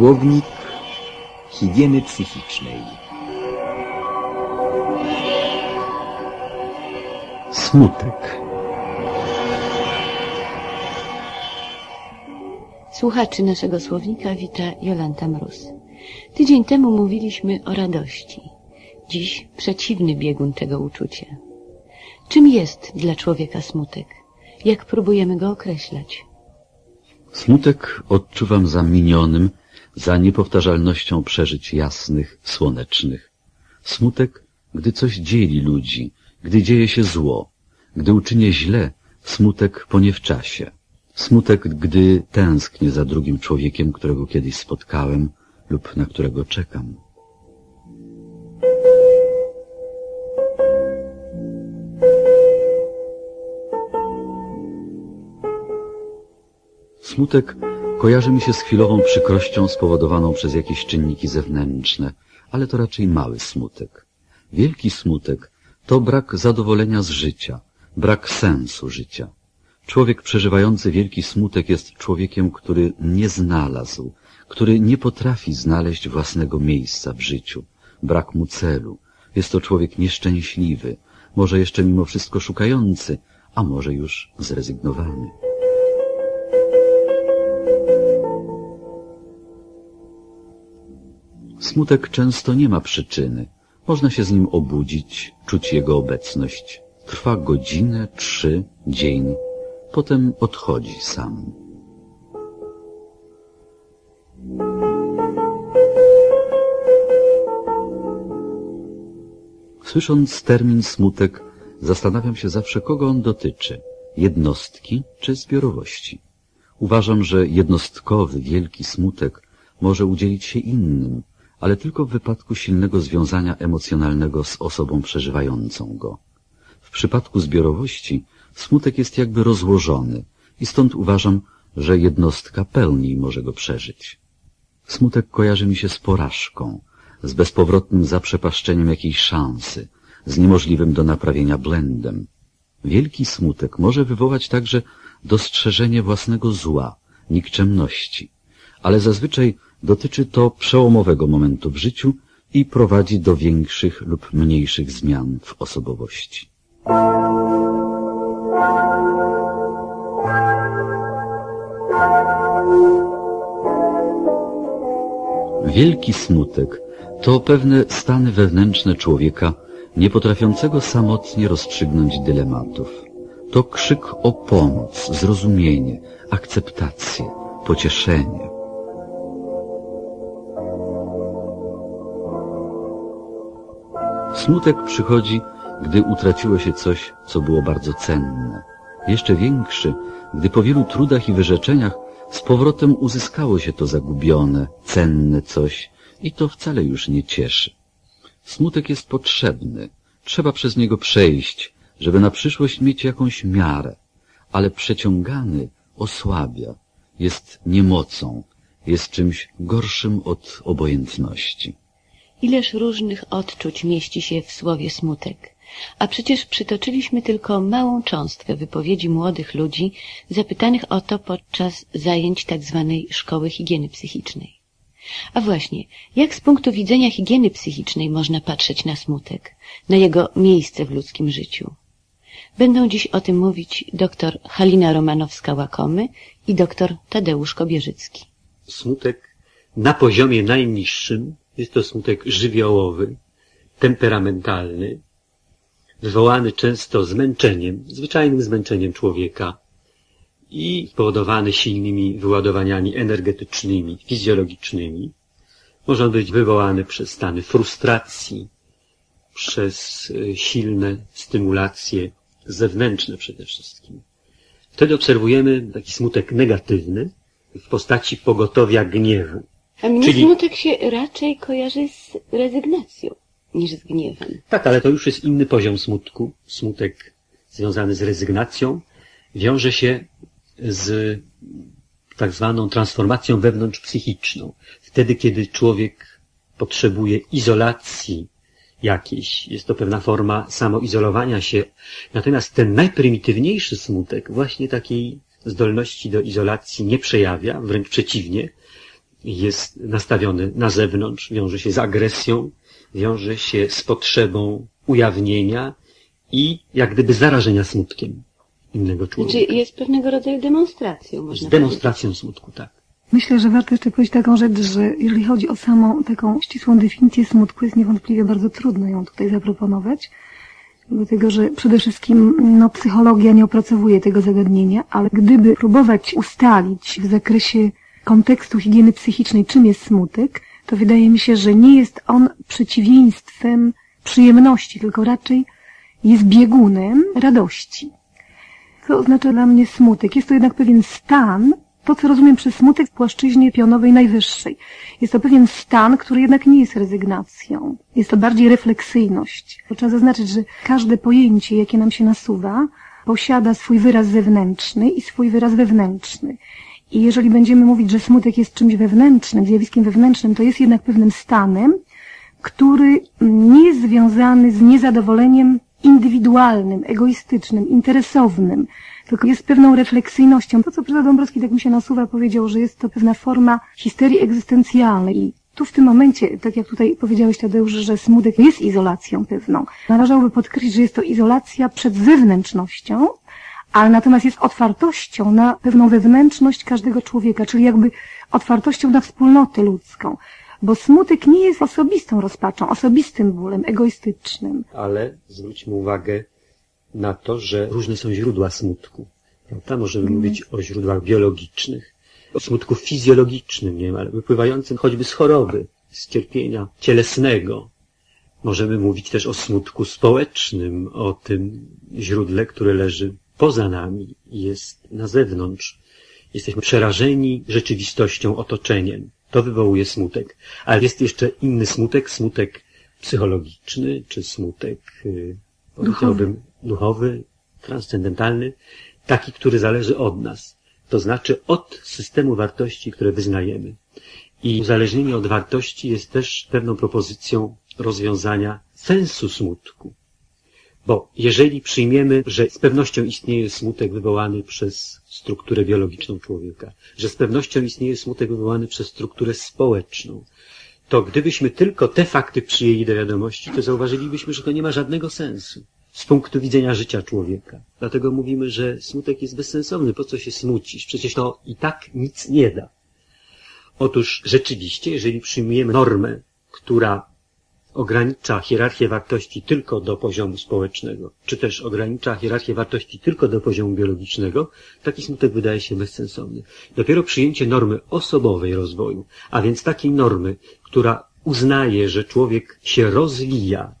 Słownik higieny psychicznej. Smutek. Słuchaczy naszego słownika wita Jolanta Mróz. Tydzień temu mówiliśmy o radości. Dziś przeciwny biegun tego uczucia. Czym jest dla człowieka smutek? Jak próbujemy go określać? Smutek odczuwam za minionym, za niepowtarzalnością przeżyć jasnych, słonecznych. Smutek, gdy coś dzieli ludzi, gdy dzieje się zło, gdy uczynię źle, smutek po nie w czasie. Smutek, gdy tęsknię za drugim człowiekiem, którego kiedyś spotkałem lub na którego czekam. Smutek kojarzy mi się z chwilową przykrością spowodowaną przez jakieś czynniki zewnętrzne, ale to raczej mały smutek. Wielki smutek to brak zadowolenia z życia, brak sensu życia. Człowiek przeżywający wielki smutek jest człowiekiem, który nie znalazł, który nie potrafi znaleźć własnego miejsca w życiu. Brak mu celu. Jest to człowiek nieszczęśliwy, może jeszcze mimo wszystko szukający, a może już zrezygnowany. Smutek często nie ma przyczyny. Można się z nim obudzić, czuć jego obecność. Trwa godzinę, trzy, dzień, potem odchodzi sam. Słysząc termin smutek, zastanawiam się zawsze, kogo on dotyczy. Jednostki czy zbiorowości. Uważam, że jednostkowy, wielki smutek może udzielić się innym, ale tylko w wypadku silnego związania emocjonalnego z osobą przeżywającą go. W przypadku zbiorowości smutek jest jakby rozłożony i stąd uważam, że jednostka pełniej może go przeżyć. Smutek kojarzy mi się z porażką, z bezpowrotnym zaprzepaszczeniem jakiejś szansy, z niemożliwym do naprawienia blendem. Wielki smutek może wywołać także dostrzeżenie własnego zła, nikczemności, ale zazwyczaj dotyczy to przełomowego momentu w życiu i prowadzi do większych lub mniejszych zmian w osobowości. Wielki smutek to pewne stany wewnętrzne człowieka, nie potrafiącego samotnie rozstrzygnąć dylematów. To krzyk o pomoc, zrozumienie, akceptację, pocieszenie. Smutek przychodzi, gdy utraciło się coś, co było bardzo cenne. Jeszcze większy, gdy po wielu trudach i wyrzeczeniach z powrotem uzyskało się to zagubione, cenne coś i to wcale już nie cieszy. Smutek jest potrzebny, trzeba przez niego przejść, żeby na przyszłość mieć jakąś miarę, ale przeciągany osłabia, jest niemocą, jest czymś gorszym od obojętności. Ileż różnych odczuć mieści się w słowie smutek. A przecież przytoczyliśmy tylko małą cząstkę wypowiedzi młodych ludzi zapytanych o to podczas zajęć tzw. Tak szkoły higieny psychicznej. A właśnie, jak z punktu widzenia higieny psychicznej można patrzeć na smutek, na jego miejsce w ludzkim życiu? Będą dziś o tym mówić dr Halina Romanowska-Łakomy i dr Tadeusz Kobierzycki. Smutek na poziomie najniższym jest to smutek żywiołowy, temperamentalny, wywołany często zmęczeniem, zwyczajnym zmęczeniem człowieka i spowodowany silnymi wyładowaniami energetycznymi, fizjologicznymi. Może on być wywołany przez stany frustracji, przez e, silne stymulacje zewnętrzne przede wszystkim. Wtedy obserwujemy taki smutek negatywny w postaci pogotowia gniewu. A mnie Czyli... smutek się raczej kojarzy z rezygnacją niż z gniewem. Tak, ale to już jest inny poziom smutku. Smutek związany z rezygnacją wiąże się z tak zwaną transformacją wewnątrzpsychiczną. Wtedy, kiedy człowiek potrzebuje izolacji jakiejś, jest to pewna forma samoizolowania się. Natomiast ten najprymitywniejszy smutek właśnie takiej zdolności do izolacji nie przejawia, wręcz przeciwnie, jest nastawiony na zewnątrz, wiąże się z agresją, wiąże się z potrzebą ujawnienia i jak gdyby zarażenia smutkiem innego człowieka. Znaczy jest pewnego rodzaju demonstracją, można Z demonstracją smutku, tak. Myślę, że warto jeszcze powiedzieć taką rzecz, że jeżeli chodzi o samą taką ścisłą definicję smutku, jest niewątpliwie bardzo trudno ją tutaj zaproponować, dlatego że przede wszystkim no, psychologia nie opracowuje tego zagadnienia, ale gdyby próbować ustalić w zakresie kontekstu higieny psychicznej, czym jest smutek, to wydaje mi się, że nie jest on przeciwieństwem przyjemności, tylko raczej jest biegunem radości. Co oznacza dla mnie smutek? Jest to jednak pewien stan, to co rozumiem przez smutek w płaszczyźnie pionowej najwyższej. Jest to pewien stan, który jednak nie jest rezygnacją. Jest to bardziej refleksyjność. Trzeba zaznaczyć, że każde pojęcie, jakie nam się nasuwa, posiada swój wyraz zewnętrzny i swój wyraz wewnętrzny. I jeżeli będziemy mówić, że smutek jest czymś wewnętrznym, zjawiskiem wewnętrznym, to jest jednak pewnym stanem, który nie jest związany z niezadowoleniem indywidualnym, egoistycznym, interesownym, tylko jest pewną refleksyjnością. To, co profesor Dąbrowski tak mi się nasuwa, powiedział, że jest to pewna forma histerii egzystencjalnej. I tu w tym momencie, tak jak tutaj powiedziałeś Tadeusz, że smutek jest izolacją pewną. Należałoby podkreślić, że jest to izolacja przed zewnętrznością, ale natomiast jest otwartością na pewną wewnętrzność każdego człowieka, czyli jakby otwartością na wspólnotę ludzką. Bo smutek nie jest osobistą rozpaczą, osobistym bólem, egoistycznym. Ale zwróćmy uwagę na to, że różne są źródła smutku. Prawda? Możemy Mhm. mówić o źródłach biologicznych, o smutku fizjologicznym, nie wiem, ale wypływającym choćby z choroby, z cierpienia cielesnego. Możemy mówić też o smutku społecznym, o tym źródle, które leży poza nami, jest na zewnątrz. Jesteśmy przerażeni rzeczywistością, otoczeniem. To wywołuje smutek. Ale jest jeszcze inny smutek, smutek psychologiczny, czy smutek, yy, powiedziałbym, duchowy, transcendentalny, taki, który zależy od nas. To znaczy od systemu wartości, które wyznajemy. I uzależnienie od wartości jest też pewną propozycją rozwiązania sensu smutku. Bo jeżeli przyjmiemy, że z pewnością istnieje smutek wywołany przez strukturę biologiczną człowieka, że z pewnością istnieje smutek wywołany przez strukturę społeczną, to gdybyśmy tylko te fakty przyjęli do wiadomości, to zauważylibyśmy, że to nie ma żadnego sensu z punktu widzenia życia człowieka. Dlatego mówimy, że smutek jest bezsensowny. Po co się smucisz? Przecież to i tak nic nie da. Otóż rzeczywiście, jeżeli przyjmujemy normę, która ogranicza hierarchię wartości tylko do poziomu społecznego, czy też ogranicza hierarchię wartości tylko do poziomu biologicznego, taki smutek wydaje się bezsensowny. Dopiero przyjęcie normy osobowej rozwoju, a więc takiej normy, która uznaje, że człowiek się rozwija,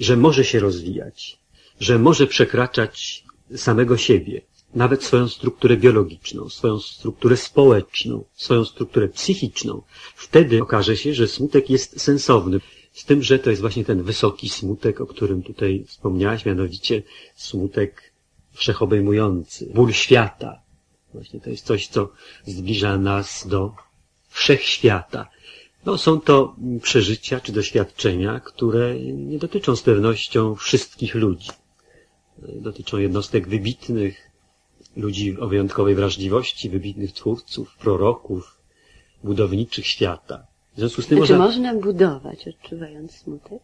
że może się rozwijać, że może przekraczać samego siebie, nawet swoją strukturę biologiczną, swoją strukturę społeczną, swoją strukturę psychiczną, wtedy okaże się, że smutek jest sensowny. Z tym, że to jest właśnie ten wysoki smutek, o którym tutaj wspomniałaś, mianowicie smutek wszechobejmujący, ból świata. Właśnie to jest coś, co zbliża nas do wszechświata. No, są to przeżycia czy doświadczenia, które nie dotyczą z pewnością wszystkich ludzi. Dotyczą jednostek wybitnych, ludzi o wyjątkowej wrażliwości, wybitnych twórców, proroków, budowniczych świata. W związku z tym Znaczy można... można budować, odczuwając smutek?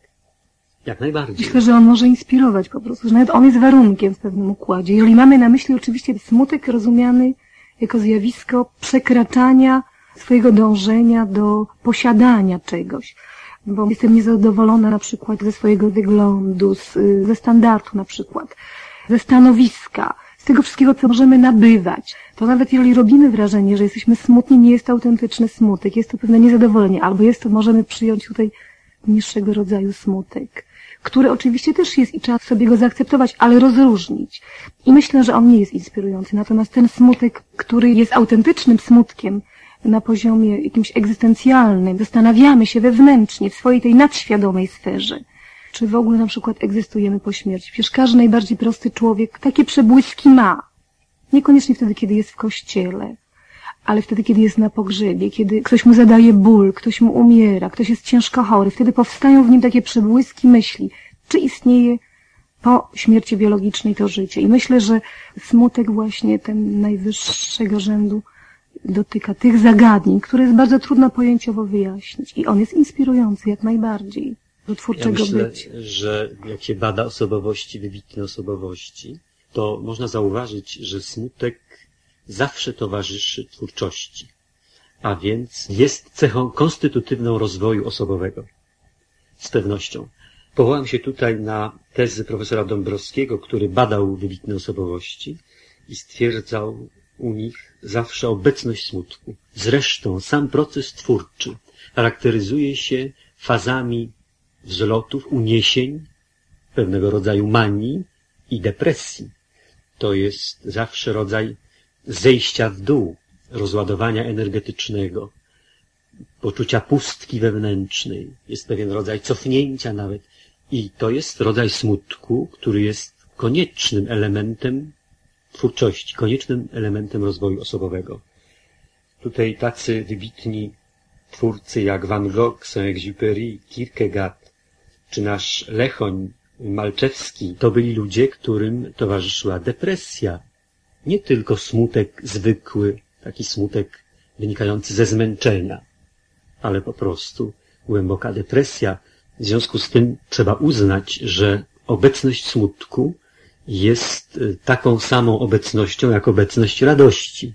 Jak najbardziej. Myślę, że on może inspirować po prostu, że nawet on jest warunkiem w pewnym układzie. Jeżeli mamy na myśli oczywiście smutek rozumiany jako zjawisko przekraczania swojego dążenia do posiadania czegoś. Bo jestem niezadowolona na przykład ze swojego wyglądu, z, ze standardu na przykład, ze stanowiska, tego wszystkiego, co możemy nabywać. To nawet jeżeli robimy wrażenie, że jesteśmy smutni, nie jest to autentyczny smutek, jest to pewne niezadowolenie, albo jest to, możemy przyjąć tutaj niższego rodzaju smutek, który oczywiście też jest i trzeba sobie go zaakceptować, ale rozróżnić. I myślę, że on nie jest inspirujący. Natomiast ten smutek, który jest autentycznym smutkiem na poziomie jakimś egzystencjalnym, zastanawiamy się wewnętrznie, w swojej tej nadświadomej sferze, czy w ogóle na przykład egzystujemy po śmierci. Przecież każdy najbardziej prosty człowiek takie przebłyski ma. Niekoniecznie wtedy, kiedy jest w kościele, ale wtedy, kiedy jest na pogrzebie, kiedy ktoś mu zadaje ból, ktoś mu umiera, ktoś jest ciężko chory, wtedy powstają w nim takie przebłyski myśli, czy istnieje po śmierci biologicznej to życie. I myślę, że smutek właśnie ten najwyższego rzędu dotyka tych zagadnień, które jest bardzo trudno pojęciowo wyjaśnić. I on jest inspirujący jak najbardziej do Ja twórczego myślę, bycia. że jak się bada osobowości, wybitne osobowości, to można zauważyć, że smutek zawsze towarzyszy twórczości, a więc jest cechą konstytutywną rozwoju osobowego. Z pewnością. Powołam się tutaj na tezy profesora Dąbrowskiego, który badał wybitne osobowości i stwierdzał u nich zawsze obecność smutku. Zresztą sam proces twórczy charakteryzuje się fazami wzlotów, uniesień, pewnego rodzaju manii i depresji. To jest zawsze rodzaj zejścia w dół, rozładowania energetycznego, poczucia pustki wewnętrznej. Jest pewien rodzaj cofnięcia nawet. I to jest rodzaj smutku, który jest koniecznym elementem twórczości, koniecznym elementem rozwoju osobowego. Tutaj tacy wybitni twórcy jak Van Gogh, Saint-Exupéry, Kierkegaard, czy nasz Lechoń Malczewski, to byli ludzie, którym towarzyszyła depresja. Nie tylko smutek zwykły, taki smutek wynikający ze zmęczenia, ale po prostu głęboka depresja. W związku z tym trzeba uznać, że obecność smutku jest y, taką samą obecnością jak obecność radości.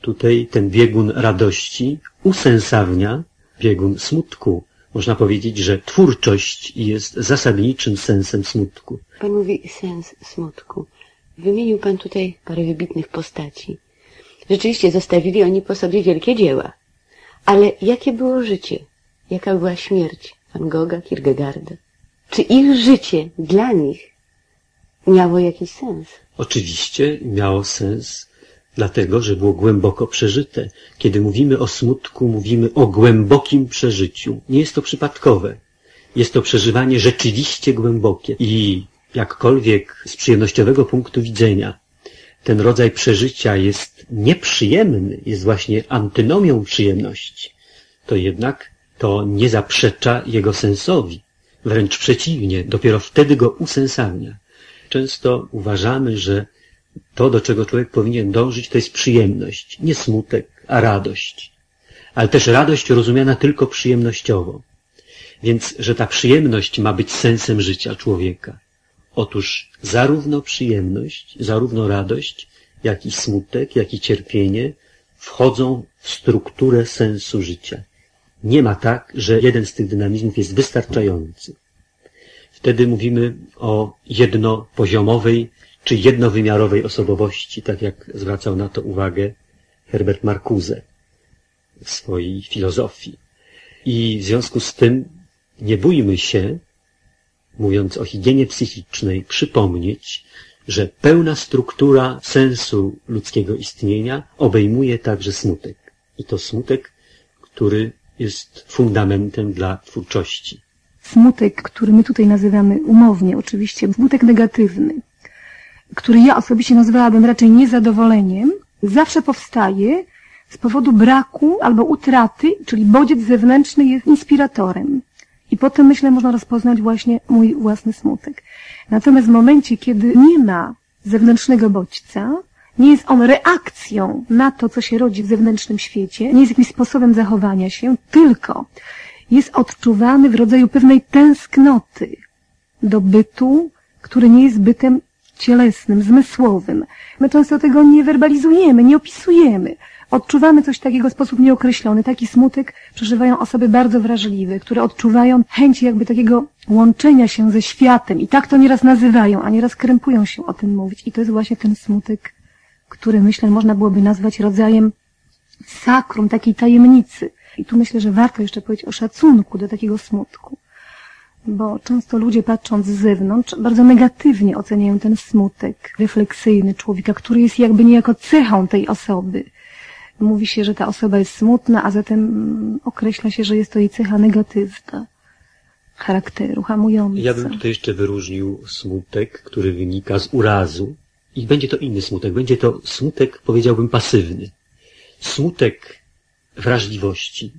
Tutaj ten biegun radości usensawnia biegun smutku. Można powiedzieć, że twórczość jest zasadniczym sensem smutku. Pan mówi sens smutku. Wymienił Pan tutaj parę wybitnych postaci. Rzeczywiście zostawili oni po sobie wielkie dzieła. Ale jakie było życie? Jaka była śmierć Van Gogha, Kierkegaarda? Czy ich życie dla nich miało jakiś sens? Oczywiście miało sens, dlatego że było głęboko przeżyte. Kiedy mówimy o smutku, mówimy o głębokim przeżyciu. Nie jest to przypadkowe. Jest to przeżywanie rzeczywiście głębokie. I jakkolwiek z przyjemnościowego punktu widzenia ten rodzaj przeżycia jest nieprzyjemny, jest właśnie antynomią przyjemności, to jednak to nie zaprzecza jego sensowi. Wręcz przeciwnie, dopiero wtedy go usensawnia. Często uważamy, że to, do czego człowiek powinien dążyć, to jest przyjemność, nie smutek, a radość. Ale też radość rozumiana tylko przyjemnościowo. Więc, że ta przyjemność ma być sensem życia człowieka. Otóż zarówno przyjemność, zarówno radość, jak i smutek, jak i cierpienie wchodzą w strukturę sensu życia. Nie ma tak, że jeden z tych dynamizmów jest wystarczający. Wtedy mówimy o jednopoziomowej czy jednowymiarowej osobowości, tak jak zwracał na to uwagę Herbert Marcuse w swojej filozofii. I w związku z tym nie bójmy się, mówiąc o higienie psychicznej, przypomnieć, że pełna struktura sensu ludzkiego istnienia obejmuje także smutek. I to smutek, który jest fundamentem dla twórczości. Smutek, który my tutaj nazywamy umownie oczywiście, smutek negatywny, który ja osobiście nazwałabym raczej niezadowoleniem, zawsze powstaje z powodu braku albo utraty, czyli bodziec zewnętrzny jest inspiratorem. I potem, myślę, można rozpoznać właśnie mój własny smutek. Natomiast w momencie, kiedy nie ma zewnętrznego bodźca, nie jest on reakcją na to, co się rodzi w zewnętrznym świecie, nie jest jakimś sposobem zachowania się, tylko jest odczuwany w rodzaju pewnej tęsknoty do bytu, który nie jest bytem cielesnym, zmysłowym. My często tego nie werbalizujemy, nie opisujemy. Odczuwamy coś takiego w sposób nieokreślony. Taki smutek przeżywają osoby bardzo wrażliwe, które odczuwają chęć jakby takiego łączenia się ze światem i tak to nieraz nazywają, a nieraz krępują się o tym mówić. I to jest właśnie ten smutek, który myślę można byłoby nazwać rodzajem sakrum, takiej tajemnicy. I tu myślę, że warto jeszcze powiedzieć o szacunku do takiego smutku. Bo często ludzie patrząc z zewnątrz bardzo negatywnie oceniają ten smutek refleksyjny człowieka, który jest jakby niejako cechą tej osoby. Mówi się, że ta osoba jest smutna, a zatem określa się, że jest to jej cecha negatywna charakteru, hamująca. Ja bym tutaj jeszcze wyróżnił smutek, który wynika z urazu. I będzie to inny smutek. Będzie to smutek, powiedziałbym, pasywny. Smutek wrażliwości.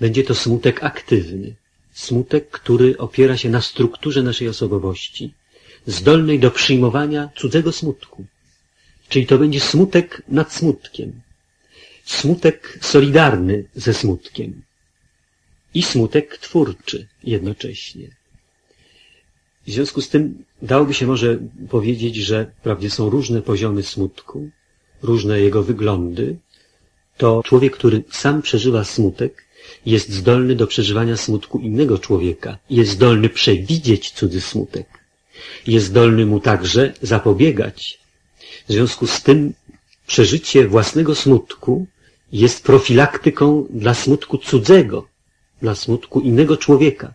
Będzie to smutek aktywny. Smutek, który opiera się na strukturze naszej osobowości, zdolnej do przyjmowania cudzego smutku. Czyli to będzie smutek nad smutkiem. smutek solidarny ze smutkiem i smutek twórczy jednocześnie. W związku z tym dałoby się może powiedzieć, że wprawdzie są różne poziomy smutku, różne jego wyglądy, to człowiek, który sam przeżywa smutek, jest zdolny do przeżywania smutku innego człowieka, jest zdolny przewidzieć cudzy smutek, jest zdolny mu także zapobiegać. W związku z tym przeżycie własnego smutku jest profilaktyką dla smutku cudzego, dla smutku innego człowieka.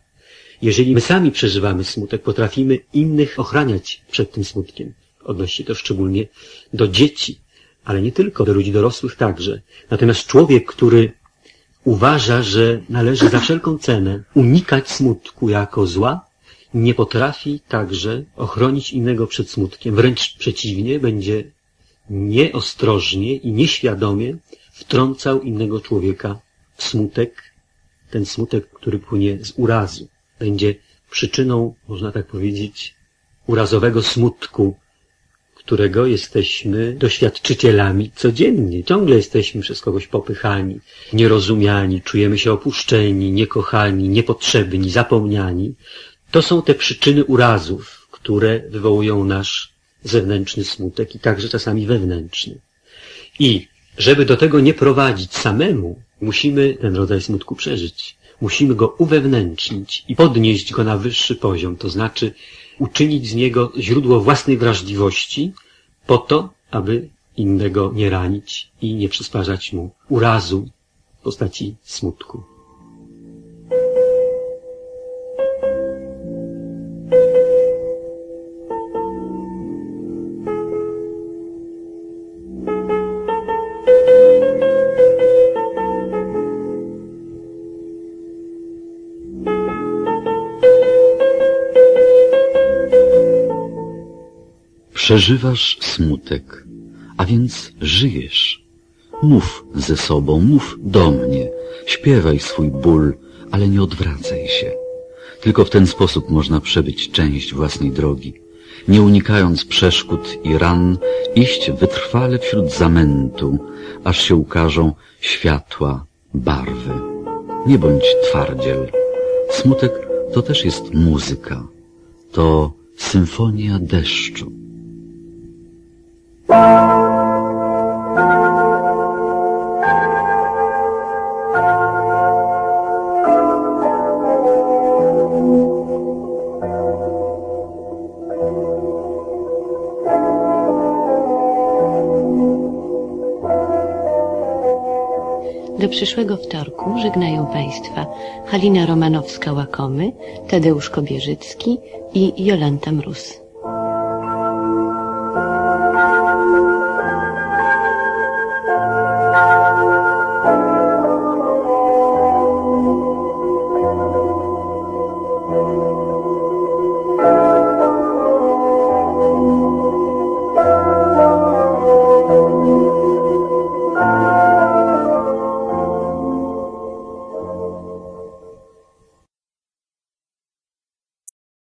Jeżeli my sami przeżywamy smutek, potrafimy innych ochraniać przed tym smutkiem. Odnosi to szczególnie do dzieci, ale nie tylko, do ludzi dorosłych także. Natomiast człowiek, który uważa, że należy za wszelką cenę unikać smutku jako zła, nie potrafi także ochronić innego przed smutkiem. Wręcz przeciwnie, będzie nieostrożnie i nieświadomie wtrącał innego człowieka w smutek, ten smutek, który płynie z urazu. Będzie przyczyną, można tak powiedzieć, urazowego smutku, którego jesteśmy doświadczycielami codziennie. Ciągle jesteśmy przez kogoś popychani, nierozumiani, czujemy się opuszczeni, niekochani, niepotrzebni, zapomniani. To są te przyczyny urazów, które wywołują nasz zewnętrzny smutek i także czasami wewnętrzny. I żeby do tego nie prowadzić samemu, musimy ten rodzaj smutku przeżyć. Musimy go uwewnętrznić i podnieść go na wyższy poziom, to znaczy uczynić z niego źródło własnej wrażliwości po to, aby innego nie ranić i nie przysparzać mu urazu w postaci smutku. Przeżywasz smutek, a więc żyjesz. Mów ze sobą, mów do mnie, śpiewaj swój ból, ale nie odwracaj się. Tylko w ten sposób można przebyć część własnej drogi, nie unikając przeszkód i ran, iść wytrwale wśród zamętu, aż się ukażą światła, barwy. Nie bądź twardziel. Smutek to też jest muzyka. To symfonia deszczu. Do przyszłego wtorku żegnają Państwa Halina Romanowska-Łakomy, Tadeusz Kobierzycki i Jolanta Mróz.